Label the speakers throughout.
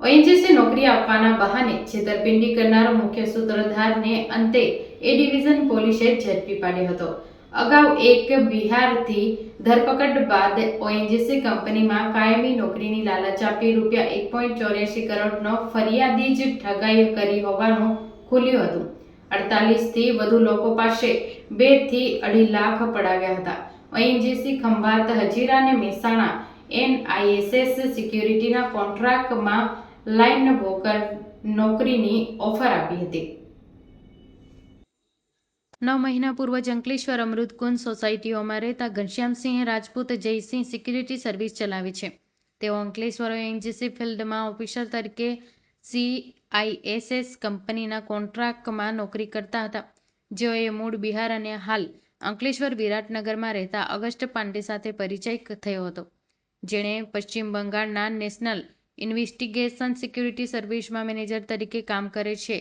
Speaker 1: ONGC નોકરી આપવાના બહાને છેતરપિંડી કરનારો મુખ્ય સૂત્રધારને અંતે એ ડિવિઝન પોલીસે ઝડપી પાડ્યો હતો. અગાઉ એક બિહારથી ધરપકડ બાદ ઓએનજીસી કંપનીમાં કાયમી નોકરીની લાલચ આપી રૂપિયા એક પોઈન્ટ ચોર્યાસી કરોડનો ફરિયાદી જ ઠગાઈ કરી હોવાનું ખુલ્યું હતું. અડતાલીસથી વધુ લોકો પાસે બેથી અઢી લાખ પડાવ્યા હતા. ઓએનજીસી ખંભાત હજીરા અને મહેસાણા એનઆઈએસએસ સિક્યુરિટીના કોન્ટ્રાક્ટમાં લાઇન વોકર નોકરીની ઓફર આપી હતી. નવ મહિના પૂર્વ જંકલેશ્વર અમૃતકુંજ સોસાયટીઓમાં રહેતા ઘનશ્યામસિંહ રાજપૂત જયસિંહ સિક્યુરિટી સર્વિસ ચલાવે છે. તેઓ અંકલેશ્વર એનજીસી ફિલ્ડમાં ઓફિસર તરીકે સીઆઈએસએસ કંપનીના કોન્ટ્રાક્ટમાં નોકરી કરતા હતા. જેઓએ મૂળ બિહાર અને હાલ અંકલેશ્વર વિરાટનગરમાં રહેતા અગસ્ટ પાંડે સાથે પરિચય થયો હતો. જેણે પશ્ચિમ બંગાળના નેશનલ ઇન્વેસ્ટિગેશન સિક્યુરિટી સર્વિસમાં મેનેજર તરીકે કામ કરે છે.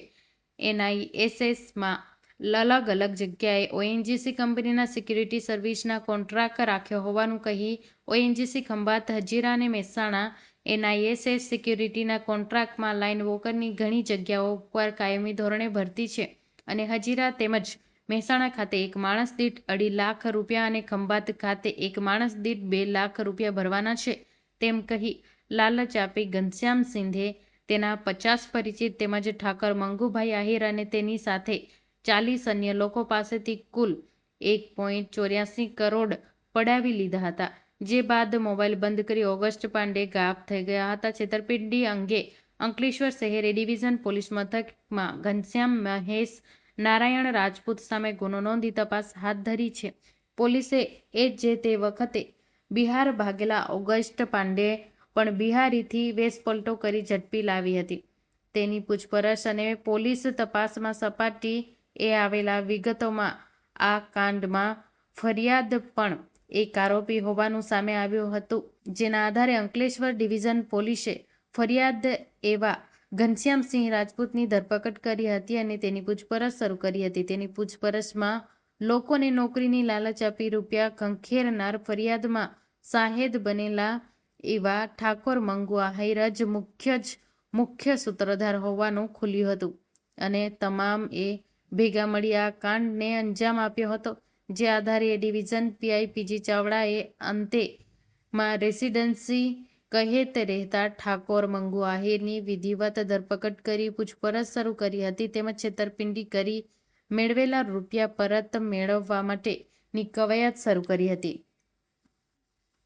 Speaker 1: એનઆઈએસએસમાં અલગ અલગ જગ્યાએ ઓએનજીસી કંપનીના સિક્યુરિટી સર્વિસના કોન્ટ્રાક્ટ રાખ્યો હોવાનું કહી ઓએનજીસી ખંભાત હજીરા અને મહેસાણા એનઆઈએસએસ સિક્યુરિટીના કોન્ટ્રાક્ટમાં લાઇન વોકરની ઘણી જગ્યાઓ પર કાયમી ધોરણે ભરતી છે અને હજીરા તેમજ મહેસાણા ખાતે એક માણસ દીઠ અઢી લાખ રૂપિયા અને ખંભાત ખાતે એક માણસ દીઠ બે લાખ રૂપિયા ભરવાના છે તેમ કહી લાલચ આપી ઘનશ્યામ સિંધે, તેના પચાસ પરિચિત તેમજ ઠાકર મંગુભાઈ આહિર અને તેની સાથે ચાલીસ અન્ય લોકો પાસેથી કુલ એક પોઈન્ટ ચોર્યાસી કરોડ પડાવી લીધા હતા, જે બાદ મોબાઈલ બંધ કરી ઓગસ્ટ પાંડે ગાયબ થઈ ગયા હતા. છેતરપિંડી અંગે અંકલેશ્વર શહેર ડિવિઝન પોલીસ મથકમાં ઘનશ્યામ મહેશ નારાયણ રાજપૂત સામે ગુનો નોંધી તપાસ હાથ ધરી છે. પોલીસે એ જે તે વખતે બિહાર ભાગેલા ઓગસ્ટ પાંડે પણ બિહારીથી વેશપલટો કરી ઝડપી લાવી હતી. તેની પૂછપરછ અને પોલીસ તપાસમાં સપાટી એ આવેલા વિગતોમાં આ કાંડમાં ફરિયાદ પણ એક આરોપી હોવાનું સામે આવ્યું હતું, જેના આધારે અંકલેશ્વર ડિવિઝન પોલીસે ફરિયાદ એવા ઘનશ્યામસિંહ રાજપૂતની ધરપકડ કરી હતી અને તેની પૂછપરછ શરૂ કરી હતી. તેની પૂછપરછમાં લોકોને નોકરીની લાલચ આપી રૂપિયા ખંખેરનાર ફરિયાદમાં શાહેદ બનેલા એવા ઠાકોર મંગુઆ હૈરજ મુખ્ય જ મુખ્ય સૂત્રધાર હોવાનું ખુલ્યું હતું. અને તમામ એ ભેગા મળી આ કાંડને અંજામ આપ્યો હતો, જે આધારે ડિવિઝન પીઆઈ પીજી ચાવડાએ અંતે માં રેસિડેન્સી કહે તે રહેતા ઠાકોર મંગુ આહિરની વિધિવત ધરપકડ કરી પૂછપરછ શરૂ કરી હતી, તેમજ છેતરપિંડી કરી મેળવેલા રૂપિયા પરત મેળવવા માટેની કવાયત શરૂ કરી હતી.